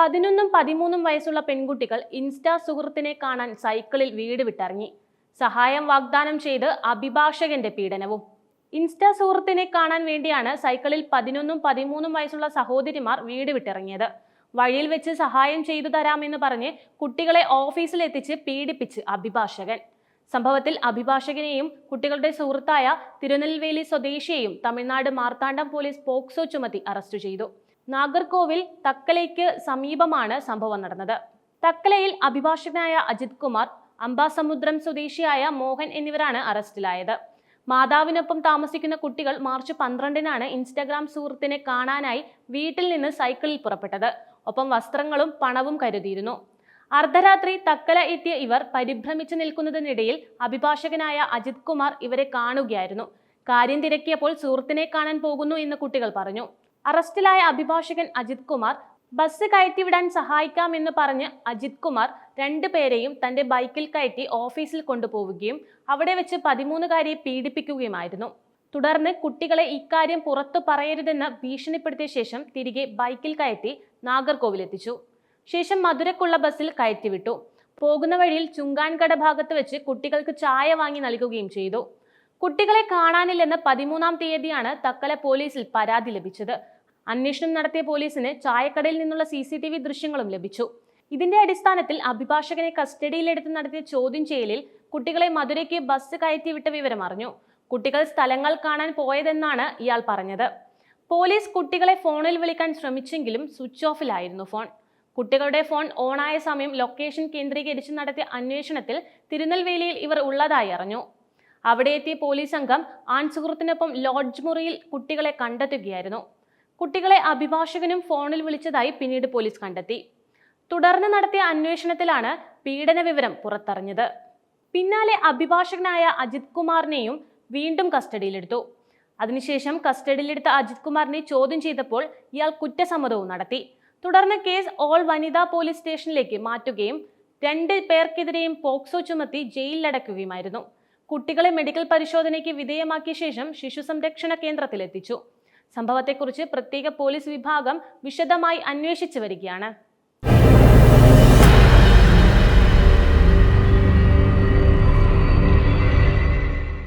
പതിനൊന്നും പതിമൂന്നും വയസ്സുള്ള പെൺകുട്ടികൾ ഇൻസ്റ്റാ സുഹൃത്തിനെ കാണാൻ സൈക്കിളിൽ വീട് വിട്ടിറങ്ങി. സഹായം വാഗ്ദാനം ചെയ്ത് അഭിഭാഷകന്റെ പീഡനവും. ഇൻസ്റ്റാ സുഹൃത്തിനെ കാണാൻ വേണ്ടിയാണ് സൈക്കിളിൽ പതിനൊന്നും പതിമൂന്നും വയസ്സുള്ള സഹോദരിമാർ വീട് വിട്ടിറങ്ങിയത്. വഴിയിൽ വെച്ച് സഹായം ചെയ്തു തരാമെന്ന് പറഞ്ഞ് കുട്ടികളെ ഓഫീസിലെത്തിച്ച് പീഡിപ്പിച്ച് അഭിഭാഷകൻ. സംഭവത്തിൽ അഭിഭാഷകനെയും കുട്ടികളുടെ സുഹൃത്തായ തിരുനെൽവേലി സ്വദേശിയെയും തമിഴ്നാട് മാർത്താണ്ഡം പോലീസ് പോക്സോ ചുമത്തി അറസ്റ്റ് ചെയ്തു. നാഗർകോവിൽ തക്കലയ്ക്ക് സമീപമാണ് സംഭവം നടന്നത്. തക്കലയിൽ അഭിഭാഷകനായ അജിത് കുമാർ അംബാസമുദ്രം സ്വദേശിയായ മോഹൻ എന്നിവരാണ് അറസ്റ്റിലായത്. മാതാവിനൊപ്പം താമസിക്കുന്ന കുട്ടികൾ മാർച്ച് പന്ത്രണ്ടിനാണ് ഇൻസ്റ്റഗ്രാം സുഹൃത്തിനെ കാണാനായി വീട്ടിൽ നിന്ന് സൈക്കിളിൽ പുറപ്പെട്ടത്. ഒപ്പം വസ്ത്രങ്ങളും പണവും കരുതിയിരുന്നു. അർദ്ധരാത്രി തക്കല എത്തിയ ഇവർ പരിഭ്രമിച്ചു നിൽക്കുന്നതിനിടയിൽ അഭിഭാഷകനായ അജിത് കുമാർ ഇവരെ കാണുകയായിരുന്നു. കാര്യം തിരക്കിയപ്പോൾ സുഹൃത്തിനെ കാണാൻ പോകുന്നു എന്ന് കുട്ടികൾ പറഞ്ഞു. അറസ്റ്റിലായ അഭിഭാഷകൻ അജിത് കുമാർ ബസ് കയറ്റിവിടാൻ സഹായിക്കാമെന്ന് പറഞ്ഞ് അജിത് കുമാർ രണ്ടുപേരെയും തന്റെ ബൈക്കിൽ കയറ്റി ഓഫീസിൽ കൊണ്ടുപോവുകയും അവിടെ വെച്ച് പതിമൂന്നുകാരിയെ പീഡിപ്പിക്കുകയുമായിരുന്നു. തുടർന്ന് കുട്ടികളെ ഇക്കാര്യം പുറത്തു പറയരുതെന്ന് ഭീഷണിപ്പെടുത്തിയ ശേഷം തിരികെ ബൈക്കിൽ കയറ്റി നാഗർകോവിലെത്തിച്ചു. ശേഷം മധുരക്കുള്ള ബസ്സിൽ കയറ്റിവിട്ടു. പോകുന്ന വഴിയിൽ ചുങ്കാൻകട ഭാഗത്ത് വെച്ച് കുട്ടികൾക്ക് ചായ വാങ്ങി നൽകുകയും ചെയ്തു. കുട്ടികളെ കാണാനില്ലെന്ന് പതിമൂന്നാം തീയതിയാണ് തക്കല പോലീസിൽ പരാതി ലഭിച്ചത്. അന്വേഷണം നടത്തിയ പോലീസിന് ചായക്കടയിൽ നിന്നുള്ള സി സി ടി വി ദൃശ്യങ്ങളും ലഭിച്ചു. ഇതിന്റെ അടിസ്ഥാനത്തിൽ അഭിഭാഷകനെ കസ്റ്റഡിയിലെടുത്ത് നടത്തിയ ചോദ്യം ചെയ്യലിൽ കുട്ടികളെ മധുരയ്ക്ക് ബസ് കയറ്റിവിട്ട വിവരം അറിഞ്ഞു. കുട്ടികൾ സ്ഥലങ്ങൾ കാണാൻ പോയതെന്നാണ് ഇയാൾ പറഞ്ഞത്. പോലീസ് കുട്ടികളെ ഫോണിൽ വിളിക്കാൻ ശ്രമിച്ചെങ്കിലും സ്വിച്ച് ഓഫിലായിരുന്നു ഫോൺ. കുട്ടികളുടെ ഫോൺ ഓണായ സമയം ലൊക്കേഷൻ കേന്ദ്രീകരിച്ച് നടത്തിയ അന്വേഷണത്തിൽ തിരുനെൽവേലിയിൽ ഇവർ ഉള്ളതായി അറിഞ്ഞു. അവിടെ എത്തിയ പോലീസ് സംഘം ആൺ സുഹൃത്തിനൊപ്പം ലോഡ്ജ് മുറിയിൽ കുട്ടികളെ കണ്ടെത്തുകയായിരുന്നു. കുട്ടികളെ അഭിഭാഷകനും ഫോണിൽ വിളിച്ചതായി പിന്നീട് പോലീസ് കണ്ടെത്തി. തുടർന്ന് നടത്തിയ അന്വേഷണത്തിലാണ് പീഡന വിവരം പുറത്തറിഞ്ഞത്. പിന്നാലെ അഭിഭാഷകനായ അജിത് കുമാറിനെയും വീണ്ടും കസ്റ്റഡിയിലെടുത്തു. അതിനുശേഷം കസ്റ്റഡിയിലെടുത്ത അജിത് കുമാറിനെ ചോദ്യം ചെയ്തപ്പോൾ ഇയാൾ കുറ്റസമ്മതവും നടത്തി. തുടർന്ന് കേസ് ഓൾ വനിതാ പോലീസ് സ്റ്റേഷനിലേക്ക് മാറ്റുകയും രണ്ട് പേർക്കെതിരെയും പോക്സോ ചുമത്തി ജയിലിലടക്കുകയുമായിരുന്നു. കുട്ടികളെ മെഡിക്കൽ പരിശോധനയ്ക്ക് വിധേയമാക്കിയ ശേഷം ശിശു സംരക്ഷണ കേന്ദ്രത്തിലെത്തിച്ചു. സംഭവത്തെക്കുറിച്ച് പ്രത്യേക പോലീസ് വിഭാഗം വിശദമായി അന്വേഷിച്ചു വരികയാണ്.